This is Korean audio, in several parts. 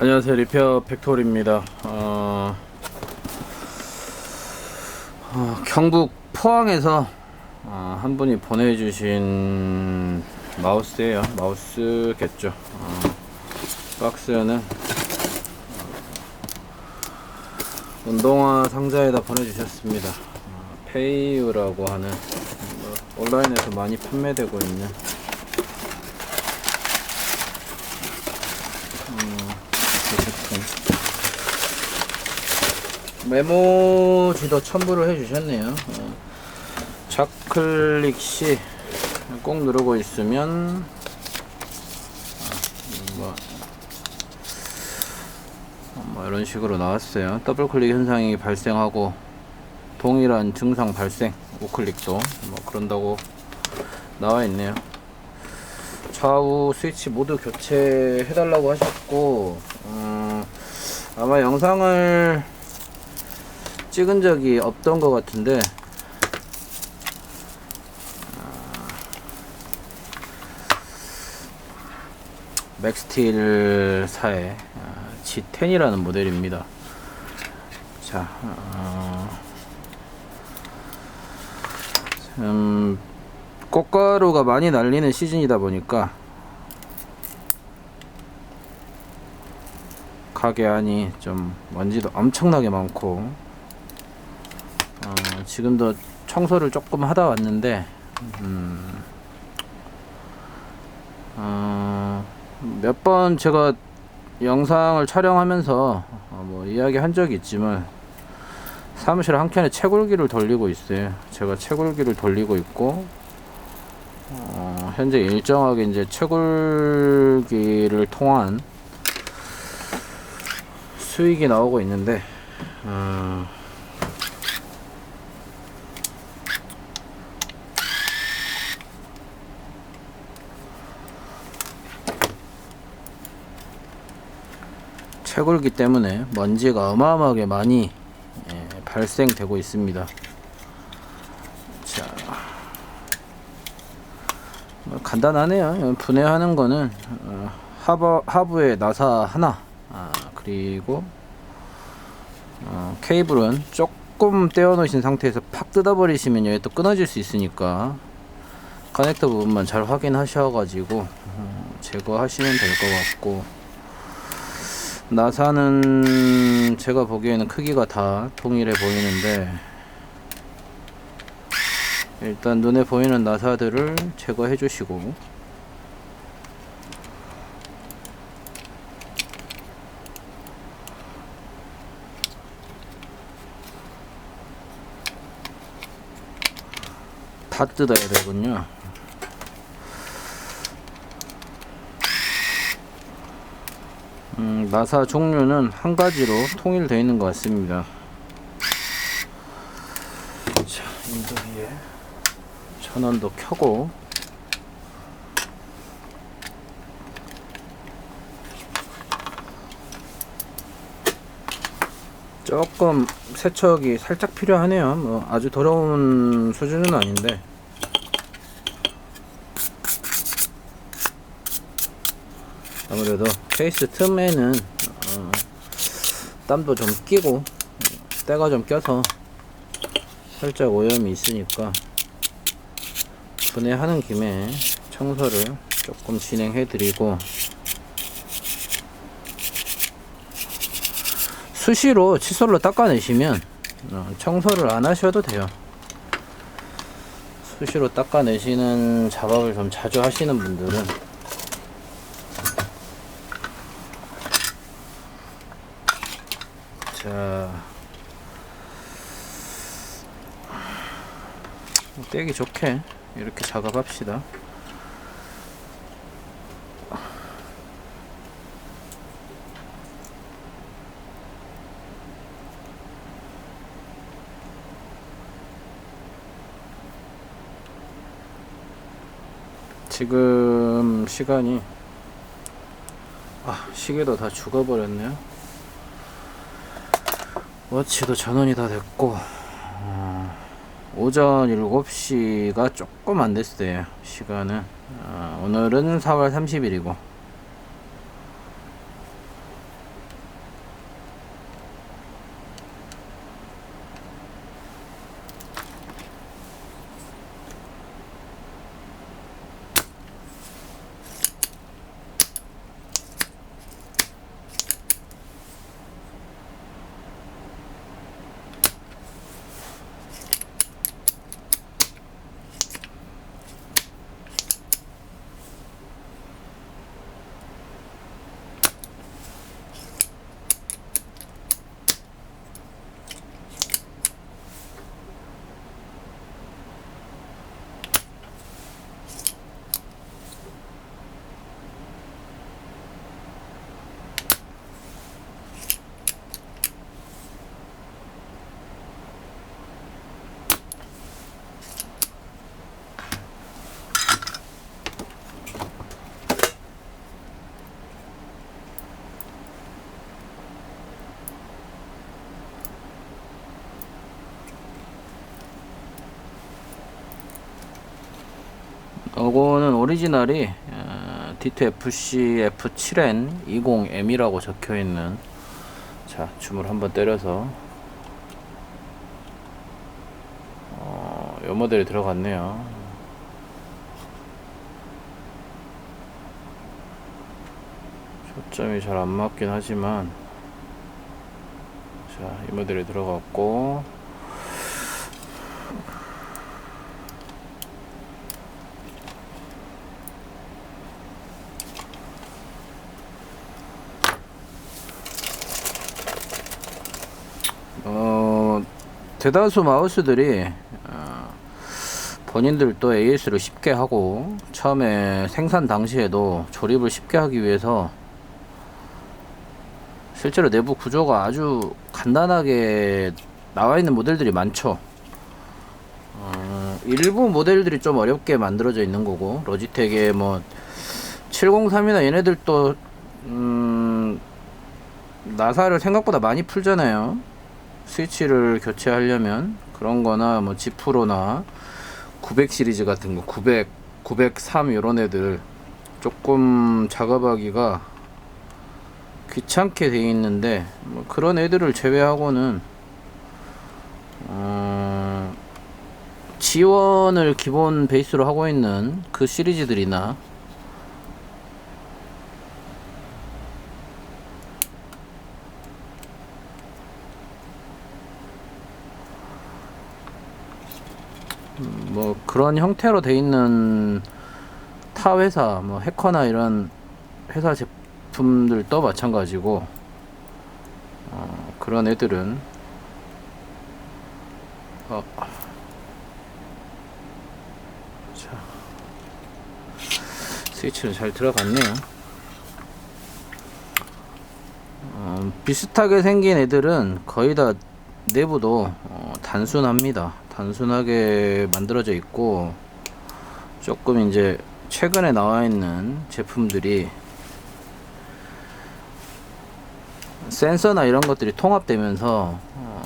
안녕하세요. 리페어 팩토리입니다. 어, 어, 경북 포항에서 어, 한 분이 보내주신 마우스예요. 마우스겠죠. 어, 박스는 운동화 상자에다 보내주셨습니다. 어, 페이유라고 하는 뭐, 온라인에서 많이 판매되고 있는 그 제품 메모 지도 첨부를 해주셨네요. 어, 좌클릭 시 꼭 누르고 있으면 아, 뭐, 어, 뭐 이런 식으로 나왔어요. 더블 클릭 현상이 발생하고 동일한 증상 발생 우클릭도 뭐 그런다고 나와 있네요. 좌우 스위치 모두 교체해달라고 하셨고 어, 아마 영상을 찍은 적이 없던 것 같은데 아, 맥스틸사의 아, G10이라는 모델입니다. 자, 어, 음, 꽃가루가 많이 날리는 시즌이다 보니까 가게 안이 좀 먼지도 엄청나게 많고 어, 지금도 청소를 조금 하다 왔는데 음, 어, 몇 번 제가 영상을 촬영하면서 어, 뭐 이야기 한 적이 있지만 사무실 한 켠에 채굴기를 돌리고 있어요. 제가 채굴기를 돌리고 있고 어, 현재 일정하게 이제 채굴기를 통한 수익이 나오고 있는데 어, 채굴기 때문에 먼지가 어마어마하게 많이 예, 발생되고 있습니다. 자, 뭐 간단하네요. 분해하는 거는 어, 하부 하부에 나사 하나, 아, 그리고 어, 케이블은 조금 떼어 놓으신 상태에서 팍 뜯어 버리시면 여기 또 끊어질 수 있으니까 커넥터 부분만 잘 확인하셔가지고 어, 제거하시면 될 것 같고 나사는 제가 보기에는 크기가 다 동일해 보이는데 일단 눈에 보이는 나사들을 제거해 주시고 다 뜯어야 되군요. 음, 나사 종류는 한 가지로 통일되어 있는 것 같습니다. 자, 인도기에 전원도 켜고 조금 세척이 살짝 필요하네요. 뭐 아주 더러운 수준은 아닌데 아무래도 케이스 틈에는 어, 땀도 좀 끼고 때가 좀 껴서 살짝 오염이 있으니까 분해하는 김에 청소를 조금 진행해 드리고 수시로 칫솔로 닦아내시면 어, 청소를 안 하셔도 돼요. 수시로 닦아내시는 작업을 좀 자주 하시는 분들은 자. 떼기 좋게 이렇게 작업합시다. 지금 시간이 아 시계도 다 죽어버렸네요 워치도 전원이 다 됐고 어, 오전 7시가 조금 안 됐어요 시간은. 어, 오늘은 4월 30일이고 이거는 오리지널이 어, D2FC F7N 20M이라고 적혀 있는 자 줌을 한번 때려서 어, 요 모델이 들어갔네요. 초점이 잘 안 맞긴 하지만 자 이 모델이 들어갔고 어, 대다수 마우스들이 어, 본인들도 AS를 쉽게 하고 처음에 생산 당시에도 조립을 쉽게 하기 위해서 실제로 내부 구조가 아주 간단하게 나와 있는 모델들이 많죠. 어, 일부 모델들이 좀 어렵게 만들어져 있는 거고 로지텍의 뭐 703이나 얘네들도 음, 나사를 생각보다 많이 풀잖아요. 스위치를 교체하려면 그런 거나 뭐 지프로나 900 시리즈 같은 거 900, 903 이런 애들 조금 작업하기가 귀찮게 돼 있는데 뭐 그런 애들을 제외하고는 어, 지원을 기본 베이스로 하고 있는 그 시리즈들이나 뭐 그런 형태로 돼 있는 타 회사 뭐 해커나 이런 회사 제품들도 마찬가지고 어, 그런 애들은 어, 자 스위치는 잘 들어갔네요. 어, 비슷하게 생긴 애들은 거의 다 내부도 어, 단순합니다. 단순하게 만들어져 있고 조금 이제 최근에 나와 있는 제품들이 센서나 이런 것들이 통합되면서 어,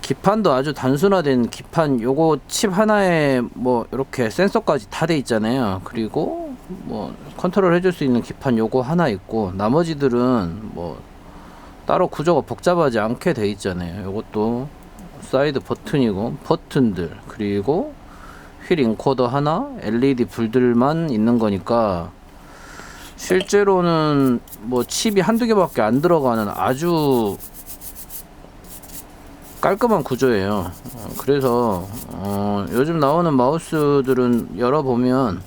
기판도 아주 단순화된 기판 요거 칩 하나에 뭐 이렇게 센서까지 다 돼 있잖아요. 그리고 뭐 컨트롤 해줄 수 있는 기판 요거 하나 있고 나머지들은 뭐 따로 구조가 복잡하지 않게 돼 있잖아요. 이것도 사이드 버튼이고 버튼들 그리고 휠 인코더 하나 LED 불들만 있는 거니까 실제로는 뭐 칩이 한두 개밖에 안 들어가는 아주 깔끔한 구조예요. 어, 그래서 어, 요즘 나오는 마우스들은 열어보면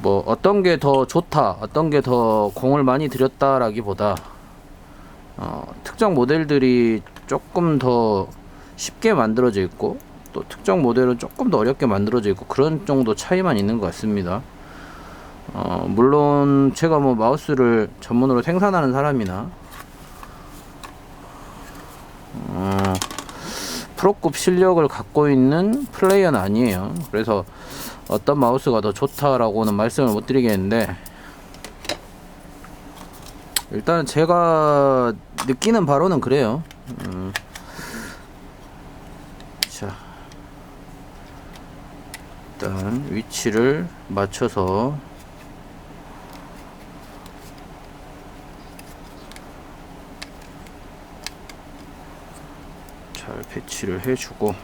뭐 어떤 게 더 좋다, 어떤 게 더 공을 많이 들였다라기보다 어, 특정 모델들이 조금 더 쉽게 만들어져 있고 또 특정 모델은 조금 더 어렵게 만들어져 있고 그런 정도 차이만 있는 것 같습니다. 어, 물론 제가 뭐 마우스를 전문으로 생산하는 사람이나 어, 프로급 실력을 갖고 있는 플레이어는 아니에요. 그래서 어떤 마우스가 더 좋다라고는 말씀을 못 드리겠는데 일단 제가 느끼는 바로는 그래요. 음. 자, 일단 위치를 맞춰서 잘 배치를 해주고.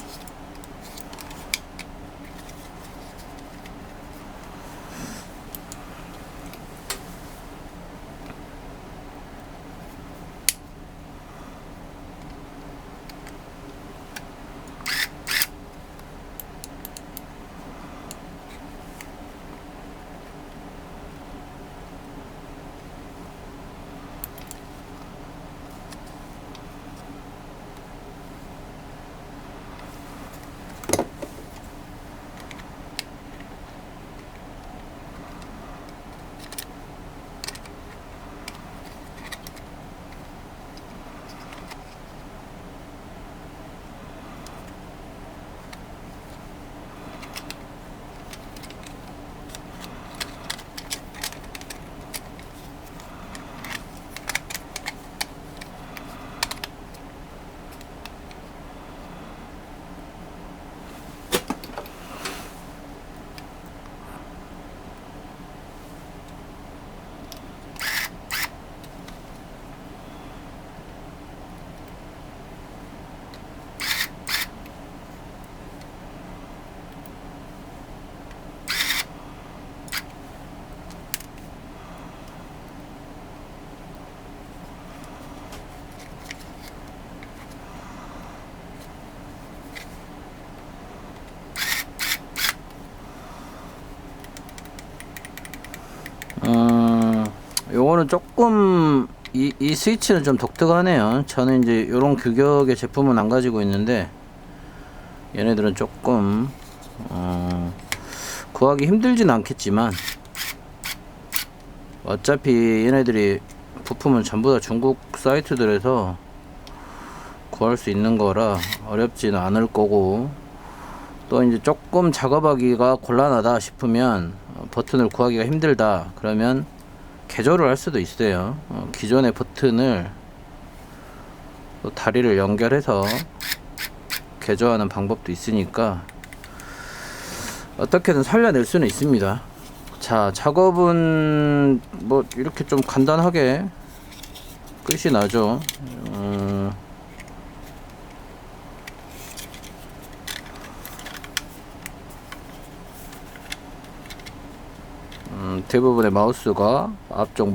요거는 조금 이, 이 스위치는 좀 독특하네요. 저는 이제 요런 규격의 제품은 안 가지고 있는데 얘네들은 조금 어, 구하기 힘들진 않겠지만 어차피 얘네들이 부품은 전부 다 중국 사이트들에서 구할 수 있는 거라 어렵지는 않을 거고 또 이제 조금 작업하기가 곤란하다 싶으면 어, 버튼을 구하기가 힘들다 그러면 개조를 할 수도 있어요. 어, 기존의 버튼을 또 다리를 연결해서 개조하는 방법도 있으니까 어떻게든 살려낼 수는 있습니다. 자 작업은 뭐 이렇게 좀 간단하게 끝이 나죠 대부분의 마우스가 앞쪽